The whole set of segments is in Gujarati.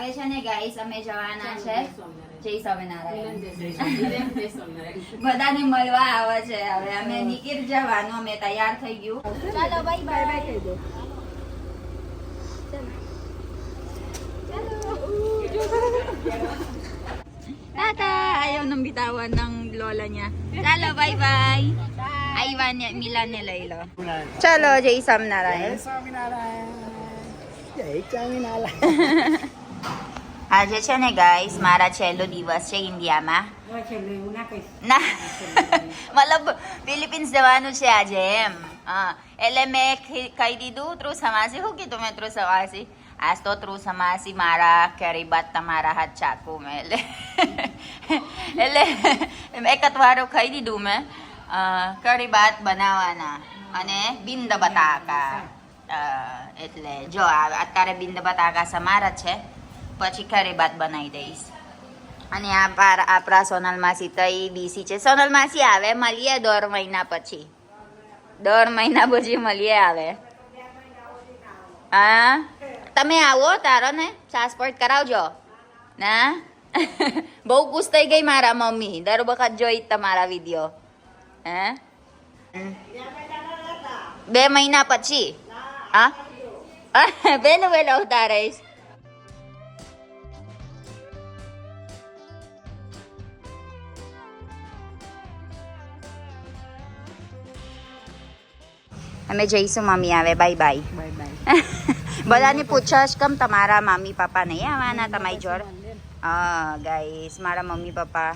હવે છે ને ગાઈસ અમે જવાના છે જય સ્વામિનારાયણ બધાને મળવા આવે છે હવે અમે નીકળી જવાનું અમે તૈયાર થઈ ગયું ચાલો બાય બાય કહી દો Tata! Ayaw nang bitawan ng lola niya. Chalo, bye-bye! Aiwan niya, Milan ni Laylo. Chalo, Jai Sam Narayan. Swaminarayan જય સ્વામિનારાયણ આજે છે ને ગાઈસ મારા છેલ્લો દિવસ છે ઇન્ડિયામાં. ના મતલબ ફિલિપિન્સ જવાનું છે આજે એમ. હા એટલે મેં કહી દીધું ત્રુ સમાસી. શું કીધું મેં ત્રુ સમાસી? આજ તો ત્રુ સમાસી મારા કેરી બાદ તમારા હાથ ચાકુ મેં એટલે એટલે એક જ વારો ખાઈ દીધું મેં. કરી બાત બનાવવાના. અને બિંદ બતાકા. એટલે જો અત્યારે બિંદ બતાકા સમારા છે. પછી ઘરે બાદ બનાવી દઈશ. અને આ આપણા સોનલ માસી તો એ બીસી છે. સોનલ માસી આવે, મળીએ દર મહિના પછી. દર મહિના પછી મળીએ આવે. હા? તમે આવો તારો ને સાસપોર્ટ કરાવજો. ના? બહુ ખુશ થઈ ગઈ મારા મમ્મી. દર વખત જોઈ તમારા વીડિયો હે? બે મહિના પછી? હા? બેન વેલો ઉતારીશ અમે જઈશું મમ્મી આવે બાય બાય. Bye bye. બધાને પૂછશ કેમ તમારા મમ્મી પપ્પા નહીં આવવાના તમારી જોડે? હા ગાઈસ મારા mummy papa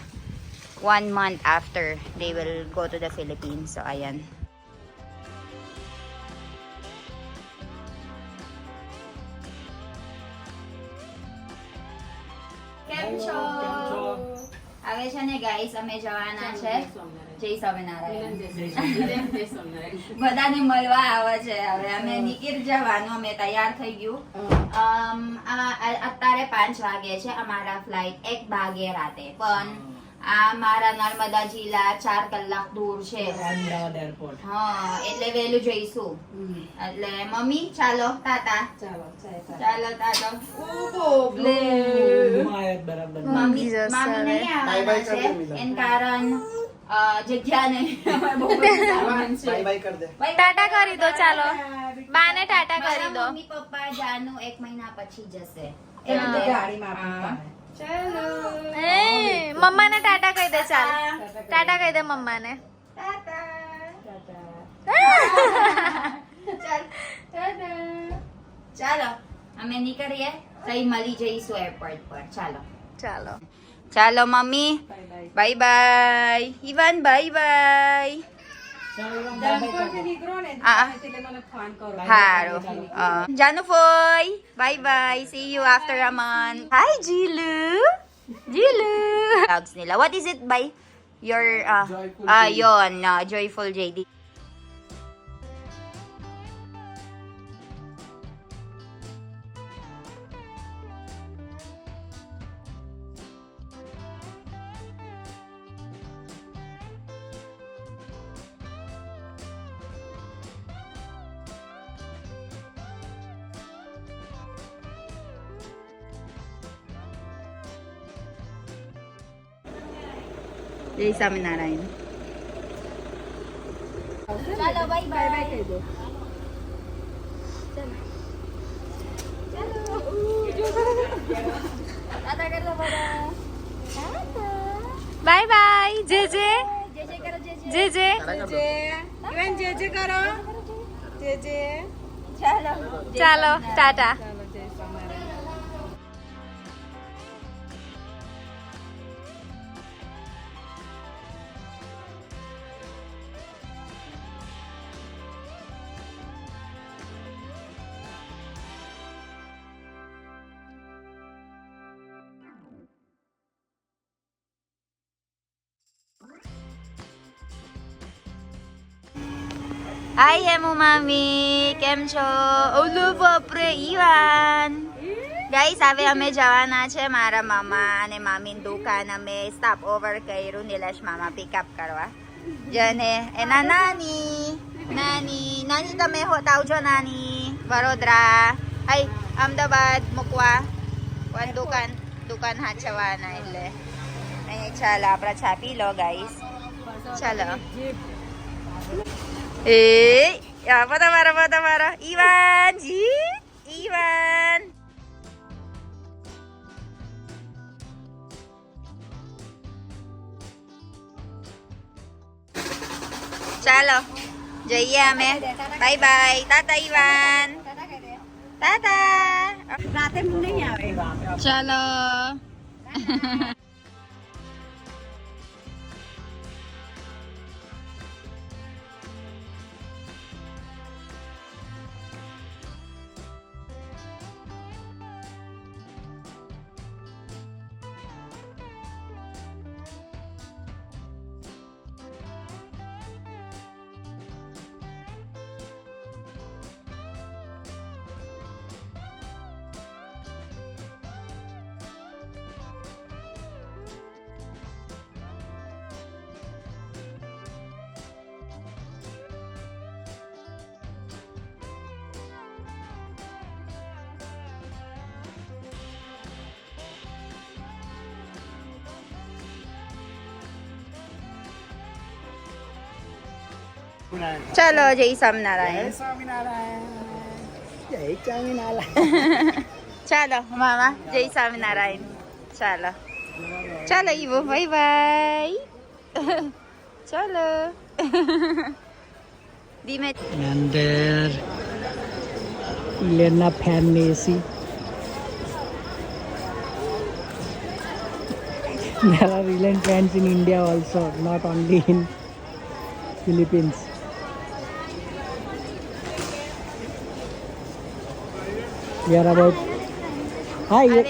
one month after they will go to the Philippines ion કેમ છો? હવે છે ને ગાઈસ અમે જવાના છે. જય સ્વામિનારાયણ. બધાને મળવા આવે છે હવે. અમે નિકિર જવાનું અમે તૈયાર થઈ ગયું. અત્યારે પાંચ વાગે છે અમારા ફ્લાઇટ એક વાગે રાતે. પણ આ મારા નર્મદા જિલ્લા ચાર કલાક દૂર છે. અમદાવાદ એરપોર્ટ હા એટલે વહેલું જઈશું. એટલે મમ્મી ચાલો તાતા ચાલો ચાલો તાતો મમ્મી નહીં આવવાના છે. એન કારણ જગ્યા નહીં ટાટા કરી દો ચાલો. બાને ટાટા કરી દો. મમ્મી પપ્પા જાનું એક મહિના પછી જશે. ગાડીમાં એ મમ્માને ટાટા કહી દે ચાલ. ટાટા કહી દે મમ્માને. ચાલો અમે નીકળીએ. તઈ મળી જઈશું એરપોર્ટ પર. ચાલો. ચાલો. ચાલો mummy. Bye bye Ivan bye Ivan bye bye ચાલો. ધનપુરથી નીકળો ને હા. એટલે મને ફોન કરો હારું જાનુ ફોય bye bye see you after month hi જીલુ જીલુ dogs nila. What is it by your uh, Joyful ah JD. yon uh, joyful JD જય સ્વામિનારાયણ ચાલો બાય બાય બાય કહી દો બાય બાય જે જે જે જે જે ઇવન જે જે કરો જે જે ચાલો ચાલો ટાટા હાય હેમુ મામી, કેમ છો? ઓલું બાપરે ઈવાન. ગાઈસ હવે અમે જવાના છે મારા મામા અને મામીની દુકાન. અમે સ્ટોપ ઓવર કર્યું નિલેશ મામા પિકઅપ કરવા. જને એના નાની નાની નાની તમે હોત આવજો નાની? વડોદરા. હાય, અમદાવાદ મૂકવા. પણ દુકાન દુકાન હાચવાના એટલે. અહીં ચાલો, આપણા છાપી લો ગાઈસ ચાલો. એ આ બધા મારા બધા મારા ઈવાન જી ઈવાન ચાલો જઈએ અમે બાય બાય તાતા ઈવાન તાતા રાતે હું નહીં આવે ચાલો ચાલો જય સ્વામિનારાયણ. જય સ્વામિનારાયણ. ચાલો મામા જય સ્વામિનારાયણ. ચાલો. ચાલો ઈવો ભાઈ ભાઈ ચાલો. ધીમે. અંદર કુલેરના ફેન ને AC. There are Reliant fans in India also, not only in Philippines. We about હવે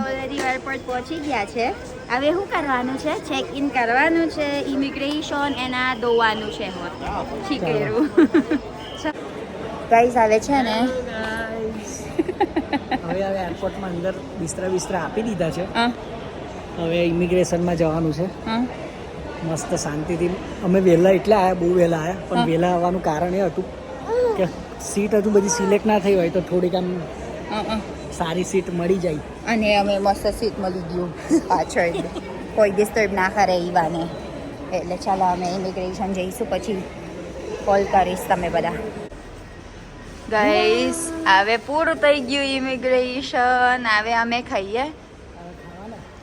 ઓલરેડી એરપોર્ટ પહોંચી ગયા છે. હવે શું કરવાનું છે? ચેક ઇન કરવાનું છે. ઇમિગ્રેશન એના દોવાનું છે શીખેરું ગાઈઝ આવે છે ને? હવે હવે એરપોર્ટમાં અંદર બિસ્તરા બિસ્તરા આપી દીધા છે. હવે ઇમિગ્રેશનમાં જવાનું છે. હા. મસ્ત શાંતિથી. અમે વહેલા એટલે આવ્યા બહુ વહેલા આવ્યા પણ વહેલા આવવાનું કારણ એ હતું કે સીટ હજુ બધી સિલેક્ટ ના થઈ હોય તો થોડીક આમ સારી સીટ મળી જાય. અને અમે મસ્ત સીટ મળી ગયું પાછળ. કોઈ ડિસ્ટર્બ ના કરે ઈવાને એટલે ચાલો અમે ઇમિગ્રેશન જઈશું પછી કોલ કરીશ તમે બધા. ગાઈસ હવે પૂરું થઈ ગયું ઇમિગ્રેશન હવે અમે ખાઈએ.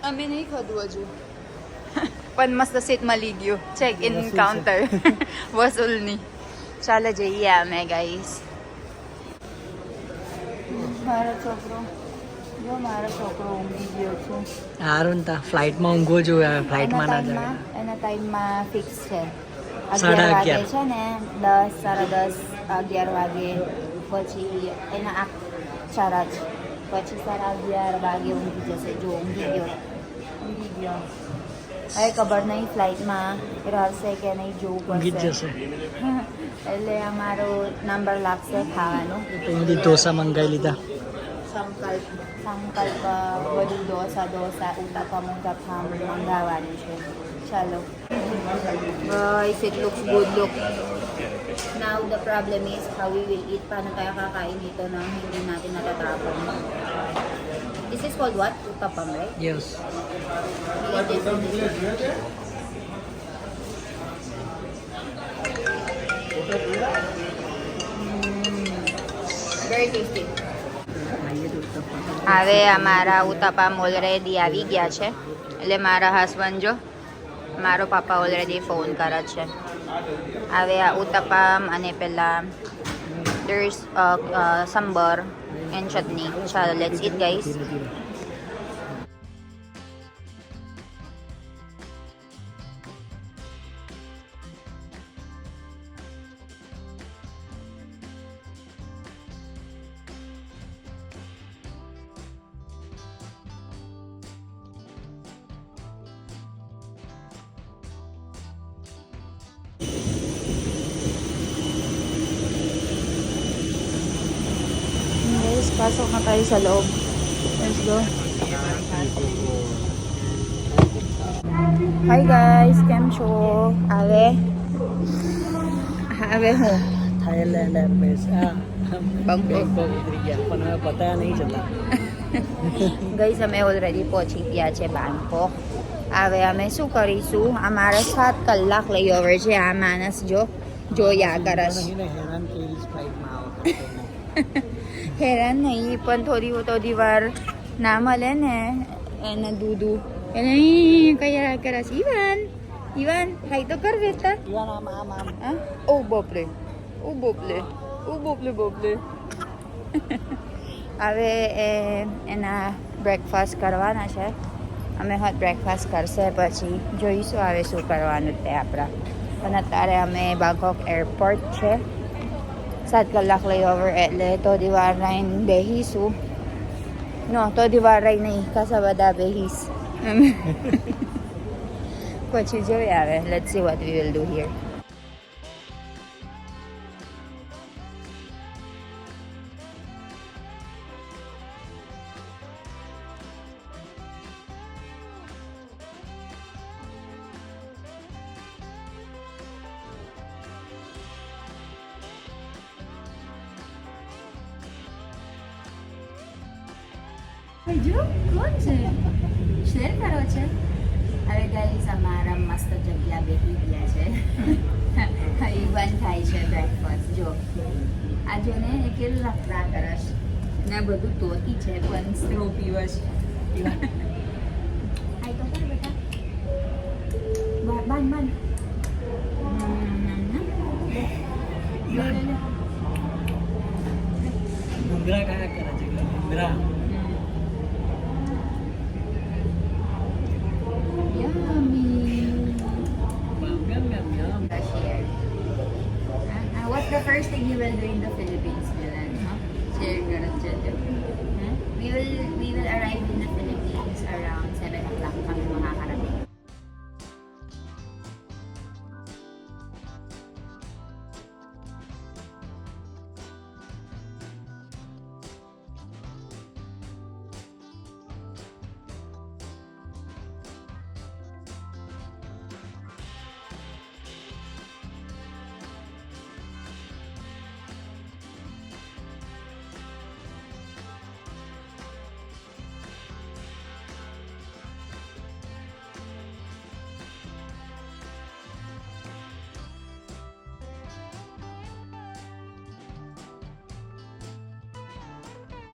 અમે નહીં ખાધું હજુ. પણ મસ્ત સીટ મળી ગયું. ચેક ઇન કાઉન્ટર વસૂલની. ચાલો જઈએ અમે ગાઈસ મારો છોકરો. જો મારો છોકરો ઊંઘી ગયો છું. હારું તા ફ્લાઇટમાં ઊંઘવો જોઈએ ફ્લાઇટમાં ના એના જાય ટાઈમમાં- એના ટાઈમમાં ફિક્સ છે. અગિયાર વાગે છે ને દસ સાડા દસ અગિયાર વાગે પછી એના આ સારા છે પછી સાડા અગિયાર વાગે ઊંઘી જશે. જો ઊંઘી ગયો. ઊંઘી ગયો. હવે ખબર નહીં ફ્લાઇટમાં રહેશે કે નહીં જોવું ઊંઘી જ પડશે જશે એટલે અમારો નંબર લાગશે ખાવાનો તો અહીંયાથી ઢોસા મંગાવી લીધા સંકલ્પ સંકલ્પ બધું ડોસા ડોસા ઉતાપમ ઉતાપમ મંગાવવાનું છે ચાલો guys it looks good look now the problem is how we will eat paano tayo kakain ito na hindi natin natatapon this is called what? utapam right? Mm, very tasty હવે અમારા ઉતાપા ઓલરેડી આવી ગયા છે એટલે મારા હસબન્ડ જો મારો પાપા ઓલરેડી ફોન કરે છે હવે આ ઉતાપામ અને પેલા there's uh, uh, sambar and chutney ચાલો let's eat guys pasok na tayo sa loob. Let's go. Hi guys, કેમ છો? હવે હવે હું Thailand Airways. હા Bangkok. પણ હવે પતા નહીં જતા ગઈ અમે ઓલરેડી પહોંચી ગયા છે બેંકોક હવે અમે શું કરીશું અમારે સાત કલાક લઈ ઓવર છે આ માણસ જો જોયા કરશ હેરાન હેરાન નહીં પણ થોડી થોડી વાર ના મળે ને એને દૂધું. એને કયા કયા છે? ઈવાન ઈવાન ખાઈ તો કર વેતા ઇવાન આમ આમ આમ. હા? ઓ બોપલે ઓ બોપલે ઓ બોપલે બોપલે હવે એ એના બ્રેકફાસ્ટ કરવાના છે. અમે હોટ બ્રેકફાસ્ટ કરશે પછી જોઈશું હવે શું કરવાનું તે આપણા. પણ અત્યારે અમે બાંકોક એરપોર્ટ છે. સાત કલાક લઈ ઓવર એટલે તો દીવાર રહીને બેહીશું નો તો દીવાર રહી નહીં ખાસા બધા બેહીશ પછી જોઈએ હવે લેટ્સ સી વોટ જો, કોણ છે? શેર કરો છે? હવે ગાઈસ અમારા મસ્ત જગ્યા બેસી ગયા છે. બંધ થાય છે બ્રેકફાસ્ટ જો. આ જો ને, એ લફડા કરશ ને બધું તોતી છે, પણ સ્ટ્રો પીવશ Hmm? we will we will arrive in the Philippines around